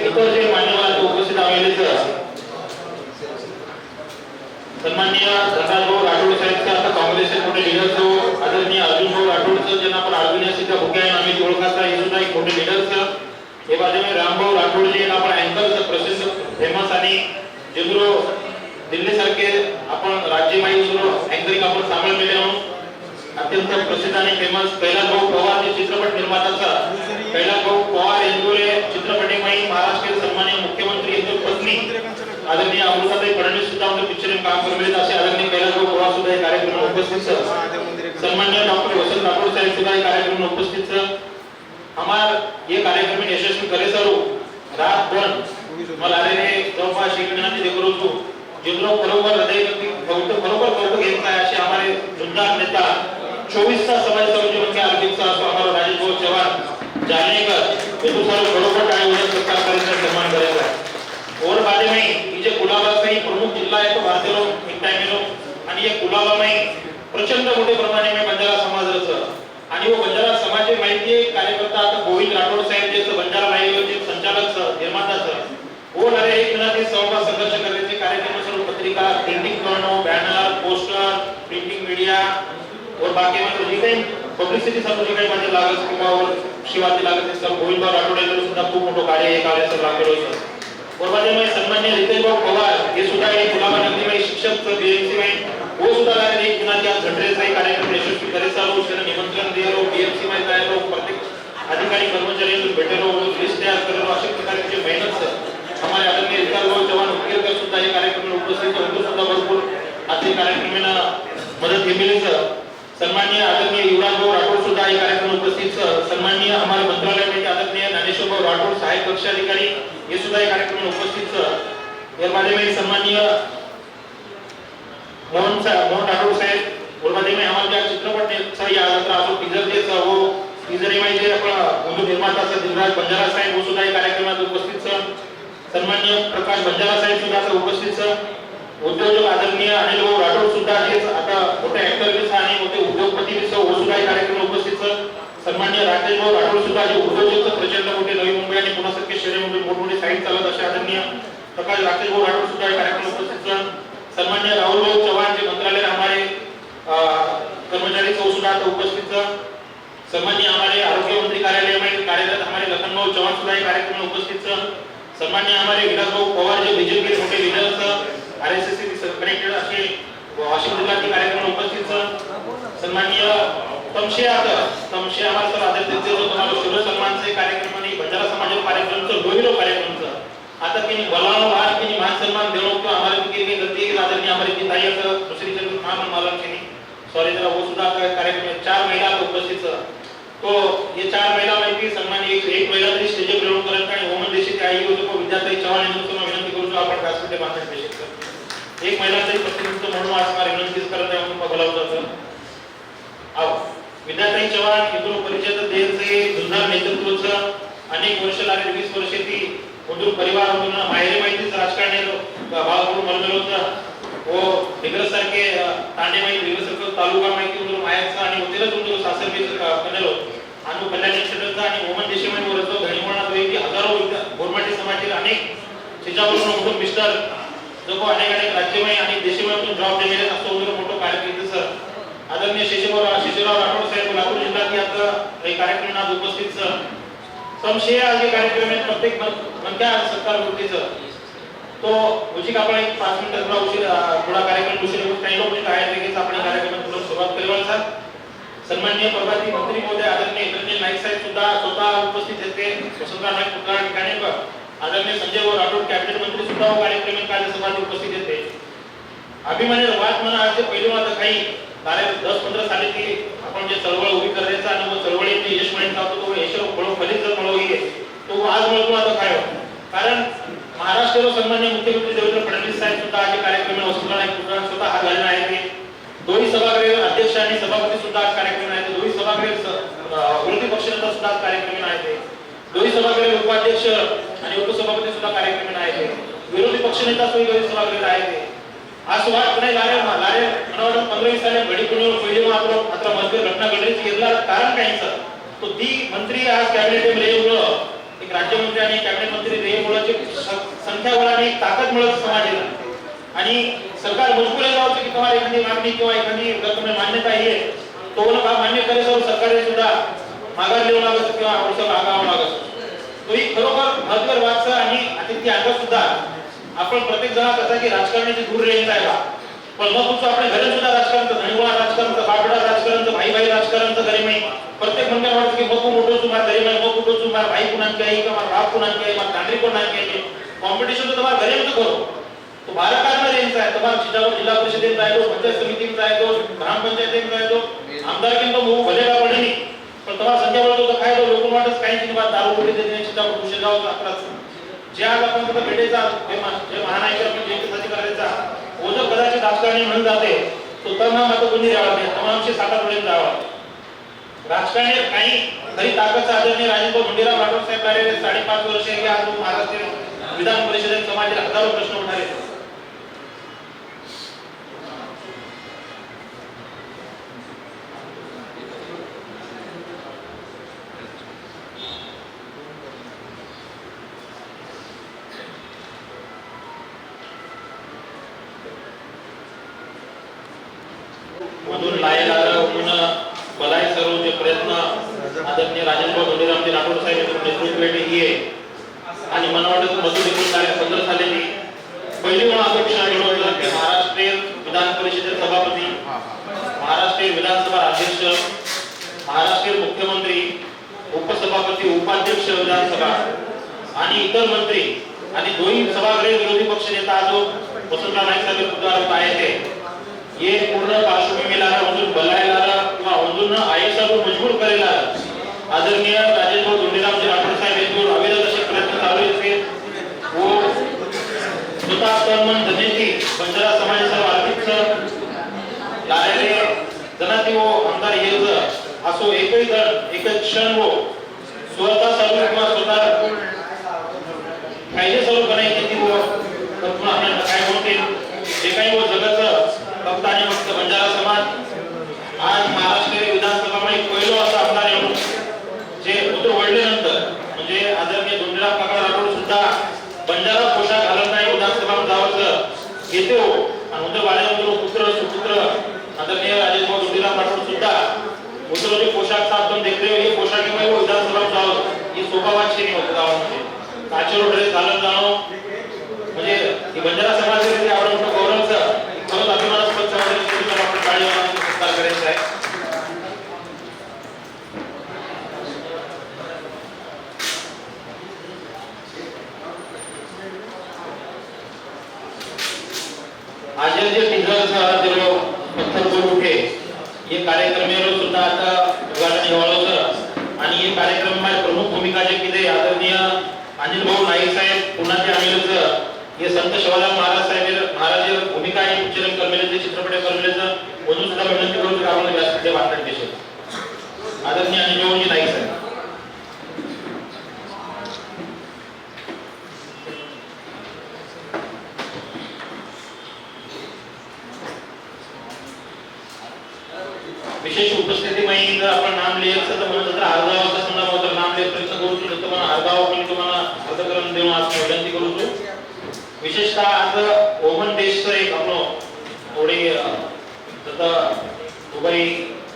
इतर जे मान्यवर उपस्थित आलेले सन्माननीय धनराजभाऊ राठोड साहेबचं आता काँग्रेसचे मोठे लिडर जो हो. आदरणीय अर्जुनभाऊ राठोडचं ज्यांना आपण अर्जुन सिद्ध भुक्या आम्ही ओळखाचा हे सुद्धा एक मोठे लीडर्स हे बाजूने रामभाऊ राठोड जे आपण अँकर प्रसिद्ध फेमस आणि जिंद्रो दिल्ली सारखे आपण माहिती सुरू अँकरिंग आपण सामील केले आहोत. अत्यंत प्रसिद्ध आणि फेमस कैलास भाऊ पवार जे चित्रपट निर्माताचा कैलास भाऊ पवार यांचे चित्रपटीमाई महाराष्ट्र सन्माननीय मुख्यमंत्री यांची पत्नी आदरणीय अमृताताई फडणवीस सुद्धा आमच्या पिक्चर में काम करून असे आदरणीय कैलासभाऊ पवार सुद्धा या कार्यक्रमात उपस्थित सर. सन्मान्य डॉक्टर वसंत राठोड साहेब सुद्धा या कार्यक्रमात उपस्थित सर. हमार ये कार्यक्रम यशस्वी करे सर. रात पण मला आलेले जवळपास एक देखील होतो. जिल्हा बरोबर हृदय कौतुक बरोबर कौतुक घेत नाही असे आम्हाला जुन्नर नेता चोवीसचा समाज समिती म्हणजे अर्जितचा असो आम्हाला राजेश भाऊ चव्हाण जानेकर हे तो सर्व बरोबर काय उलट सत्कार करायचा सन्मान करायचा और बारे में ये जो कुलाबा ही प्रमुख जिल्हा आहे तो भारतीय लोक एक टाइम लोक आणि ये कुलाबा में प्रचंड मोठे प्रमाणे मी बंजारा समाजाचं आणि व बंजारा समाज माहिती कार्यकर्ता आता गोविंद राठोड साहेब जे बंजारा लाईव्हचे संचालक सर निर्माता सर वो हो, नरे एक दिना सहभाग संघर्ष करण्याचे कार्यक्रम सर्व पत्रिका प्रिंटिंग करणं बॅनर पोस्टर प्रिंटिंग मीडिया और बाकी म्हणजे जी काही पब्लिसिटी सर्व जे काही माझे लागत किंवा वर शिवाजी लागत ते सर्व गोविंदराव राठोड यांनी सुद्धा खूप मोठं कार्य हे कार्य सर लागलेलं होतं और माझे सन्मान्य रितेश भाऊ पवार हे सुद्धा हे गुलाबा नंदीबाई शिक्षक सर बीएमसी बाई वो सुद्धा लागले एक दिना त्या झंडरेचा एक कार्यक्रम यशस्वी करे चालू. त्यांना निमंत्रण दिलं बीएमसी मध्ये जायला प्रत्येक अधिकारी कर्मचारी भेटेलो लिस्ट तयार करेलो अशा प्रकारची मेहनत सर हमारे आदरणीय विकास भाऊ चव्हाण उकेरकर सुद्धा या कार्यक्रम उपस्थित होतो. सुद्धा भरपूर आजच्या कार्यक्रमाला मदत केली सर. सन्माननीय आदरणीय युवराज भाऊ राठोड सुद्धा या कार्यक्रम उपस्थित सर. सन्माननीय हमारे मंत्रालय में आदरणीय ज्ञानेश्वर भाऊ राठोड सहायक कक्ष अधिकारी हे सुद्धा या कार्यक्रम उपस्थित सर. या बारे में सन्माननीय मोहन साहेब मोहन राठोड साहेब और में हमारे ज्या चित्रपट सही आदत रहा। तो टीजर जे चा वो टीजर में जे आपला हिंदू निर्माता सर दिलराज बंजारा साहेब वो सुद्धा या कार्यक्रमात उपस्थित सर सन्मान्य प्रकाश बंजारा साहेब सुद्धा आता उपस्थित सर उद्योजक आदरणीय अनिल भाऊ राठोड सुद्धा हेच आता मोठे ऍक्टर बी आणि मोठे उद्योगपती बी वो सुद्धा या कार्यक्रम उपस्थित सर सन्मान्य राकेश भाऊ राठोड सुद्धा जे उद्योजक प्रचंड मोठे नवी मुंबई आणि पुण्यासारखे शहरे मोठे मोठमोठे साईट चालत असे आदरणीय प्रकाश राकेश भाऊ राठोड सुद्धा या कार्यक्रम उपस्थित सर सन्मान्य राहुल भाऊ चव्हाण जे मंत्रालय हमारे अ, कर्मचारी सौ सुद्धा आता उपस्थित हमारे आरोग्य मंत्री कार्यालय में कार्यरत हमारे लखन भाऊ चौहान कार्यक्रम में उपस्थित सर हमारे पवार बीजेपी के से कनेक्टेड असे वाशिम जिल्ह्यातील कार्यक्रम में उपस्थित सर तमशे आता तमशे हमारे सर आदरणीय जो तुम्हाला शुभ कार्यक्रम आणि बंजारा समाज कार्यक्रमचं कार्यक्रम कार्यक्रमचं आता की बोलावं आज की मान सन्मान देणं किंवा हमारे की गलती की आदरणीय हमारे दुसरी जण नाम की सॉरी जरा वो सुद्धा कार्यक्रम में चार महिला उपस्थित सर. तो ये चार महिला माहिती सन्मान्य एक एक महिला तरी स्टेज ग्रहण करत आणि ओमन देशी आई होतो को विद्याताई चव्हाण यांना तुम्हाला विनंती करू आपण व्यासपीठ बांधण्यात पेशेत एक महिला तरी प्रतिनिधित्व म्हणून आज असणार विनंती करत आहे म्हणून बोलावं सर. आओ विद्याताई चव्हाण इथून परिचय देहचे जुन्नर नेतृत्वाचं अनेक वर्ष लागले. वीस वर्षे ती मधुर परिवार होऊन माहेरी माहितीच राजकारणी भाग म्हणून बनलेलं होतं. हो, व दिग्रस सारखे तांडे माहिती दिग्रस सारखं तालुका माहिती म्हणून मायाचा आणि होतेलच तुमचं सासर कनेलो आणि कल्याण क्षेत्राचा आणि ओमन देशमाई वरचं धणीमणा की हजारो गोरमाटी समाजातील अनेक त्याच्यावरून मोठं मिस्टर जो अनेक अनेक राज्यमय आणि देशमय जॉब दिलेले असतो मोठं कार्य केलं सर. आदरणीय शिशुराव शिशुराव राठोड साहेब लातूर जिल्ह्यात आता काही कार्यक्रम आज उपस्थित सर. संशय आज कार्यक्रम में प्रत्येक मन मन क्या सरकार होती तो उचित आपण एक पाच मिनिटं थोडा उशीर अं, थोडा कार्यक्रम उशीर होत काही लोक काय लगेच आपण या कार्यक्रमात थोडं सुरुवात करेल सर सन्माननीय प्रभाती मंत्री महोदय आदरणीय इंद्रजीत नाईक साहेब सुद्धा स्वतः उपस्थित होते वसंतराव नाईक पुतळा ठिकाणी पर आदरणीय संजय व राठोड कॅबिनेट मंत्री सुद्धा कार्यक्रम कार्यसभात उपस्थित होते अभिमानी वाद म्हणा आज पहिले आता काही. बारा दस पंधरा साली ती आपण जे चळवळ उभी करायचा आणि चळवळीत यश मिळत होतो तो यश फलित जर मिळवली तो आज मिळतो आता काय कारण महाराष्ट्र सन्मान्य मुख्यमंत्री देवेंद्र फडणवीस साहेब सुद्धा आज कार्यक्रम स्वतः आहे. ते दोन्ही सभागृह अध्यक्ष आणि सभापती सुद्धा आज कार्यक्रम दोन्ही सभागृह विरोधी पक्षनेता सुद्धा आज कार्यक्रम आहेत. दोन्ही सभागृह उपाध्यक्ष आणि उपसभापती सुद्धा कार्यक्रम आहेत. विरोधी पक्षनेता सुद्धा दोन्ही सभागृह आज सुभाष पुणे लारे लारे मला वाटतं पंधरा पहिले मात्र मात्रमध्ये घटना घडलीची कारण काय सर? तो ती मंत्री आज कॅबिनेटमध्ये एक राज्यमंत्री आणि कॅबिनेट मंत्री रेमुळे संख्याबळाने एक ताकद मिळत समाजाला. आणि सरकार मजबूर आहे की तुम्हाला एखादी मागणी किंवा एखादी रक्कम मान्यता आहे तो का मान्य करे सर सरकारने सुद्धा माघार लिहू लागत किंवा औषध मागावं लागत तो ही खरोखर महत्वर वाचा आणि अतिथी आता सुद्धा आपण प्रत्येक जण कसा की राजकारणाची दूर रेंज आहे पण मग तुमचं आपल्या घरी सुद्धा राजकारण धणीवाळा राजकारणचं बाबडा राजकारणचं भाई भाई राजकारण घरी माही प्रत्येक म्हणजे वाटतं की मग मोठो तुम्हाला घरी माही मग कुठं सुमार भाई कुणांची आहे किंवा बाप कुणांची आहे मग तांडरी कोणांची आहे? कॉम्पिटिशन तर तुम्हाला घरी मध्ये करू. तो भारत कारण रेंजचा आहे. तुम्हाला जिल्हा जिल्हा परिषदेचा आहे तो पंचायत समितीचा आहे तो ग्रामपंचायतीचा आहे तो आमदार किंवा मग भले का पडे नाही. पण तुम्हाला संख्या बळतो तर काय तो लोक वाटत काही नाही. बात दारू कुठे देते चिता कुठे जाऊ अकराच जे आज आपण तिथं भेटायचा जे जे महानायक आपण जयंतीसाठी करायचा ओझं कदाचित राजकारणी म्हणून जाते तो तर ना मात्र कोणी द्यावा नाही. तमामशी साठापर्यंत जावा. राजकारणी काही तरी ताकद साधने राजेंद्र मुंडेराव राठोड साहेब कार्यालय साडेपाच वर्ष हे आज महाराष्ट्र विधान परिषदेत समाजाला हजारो प्रश्न उठाले बलाय जे प्रयत्न आदरणीय राजनभाऊ धोंडीरामजी राठोड साहेब यांच्या नेतृत्वाने ही आहे. आणि मला वाटतं मधून एकूण कार्य बंद झालेली. पहिली मला अपेक्षा आहे की महाराष्ट्रीय विधान परिषदेचे सभापती महाराष्ट्रीय विधानसभा अध्यक्ष महाराष्ट्रीय मुख्यमंत्री उपसभापती उपाध्यक्ष विधानसभा आणि इतर मंत्री आणि दोन्ही सभागृह विरोधी पक्ष नेता जो वसंतराव नाईक साहेब उद्गार होत आहे ते ये पूर्ण पार्श्वभूमीला म्हणून मजबूर करेला आदरणीय राजेंद्र धोंडीरामजी राठोड साहेब यांच्यावर अविरत असे प्रयत्न चालू आहेत. हो, स्वतः बंजारा आर्थिक जनाती हो, आमदार येज असो एकही जण एकच क्षण हो. स्वतः किंवा स्वतः कायदे आपल्याला काय जे काही वो जगाचं फक्त आणि फक्त बंजारा समाज आज महाराष्ट्र विधानसभामध्ये पहिलो असा आमदार येऊन जे उतर वळल्यानंतर म्हणजे आदरणीय धोंडीराम काका राठोड सुद्धा बंजारा पोशाख घालत नाही विधानसभा जावंच येते हो. आणि उतर वाड्यानंतर पुत्र सुपुत्र आदरणीय राजेशभाऊ धोंडीराम राठोड सुद्धा उतर जे पोशाख आपण देखते हो, हे पोशाखीमुळे हो विधानसभा जावं ही स्वभावाची नाही होत गावामध्ये. काचेवर ड्रेस घालत जाणं म्हणजे ही बंजारा समाजासाठी आवड मोठं गौरवचं खरंच अभिमानास्पद समाजाची आपण काळजी सत्कार करायचा आहे आज जे पत्थर बोल हे कार्यक्रम सुद्धा आता उद्घाटन व्हावं आणि हे कार्यक्रममध्ये प्रमुख भूमिका जे किती आदरणीय अनिल भाऊ नाईक साहेब पुन्हा ते हे संत शिवालाल महाराज साहेब महाराज भूमिका आहे उच्चारण करमेले चित्रपट करमेलेचं. म्हणून सुद्धा विनंती करू आपण व्यासपीठे आदरणीय अनिल भाऊजी नाईक साहेब विशेष उपस्थिती माहिती जर आपण म्हणत तर अर्धा वाजता समजा मग नाम प्रयत्न करू शकतो. तर अर्धा वाजता तुम्हाला अर्धकरण देऊन आज विनंती करू शकतो. विशेषतः आज ओमन देशचं एक आपण थोडी जसं उगाई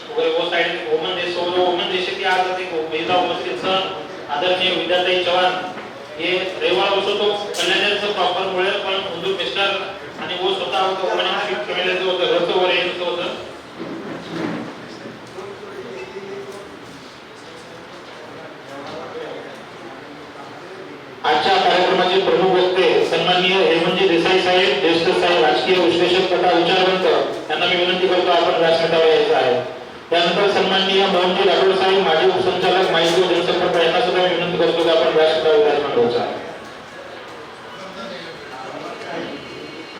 वगैरे वो साइड ओमन देश सोबत हो, ओमन देशाची आज एक महिला उपस्थित सण आदरणीय विद्याताई चव्हाण. हे रविवार बसवतो कल्याणचं प्रॉपर मुळे पण हिंदू मिस्टर आणि वो स्वतः होतं ओमन शिफ्ट केलेलं होतं घरचं वर होतं. साहेब ज्येष्ठ राजकीय विश्लेषक तथा विचारवंत यांना मी विनंती करतो आपण व्यासपीठावर यायचं आहे. त्यानंतर सन्माननीय मोहनजी राठोड साहेब माजी उपसंचालक माहिती व जनसंपर्क यांना सुद्धा मी विनंती करतो की आपण व्यासपीठावर विराजमान व्हायचं आहे.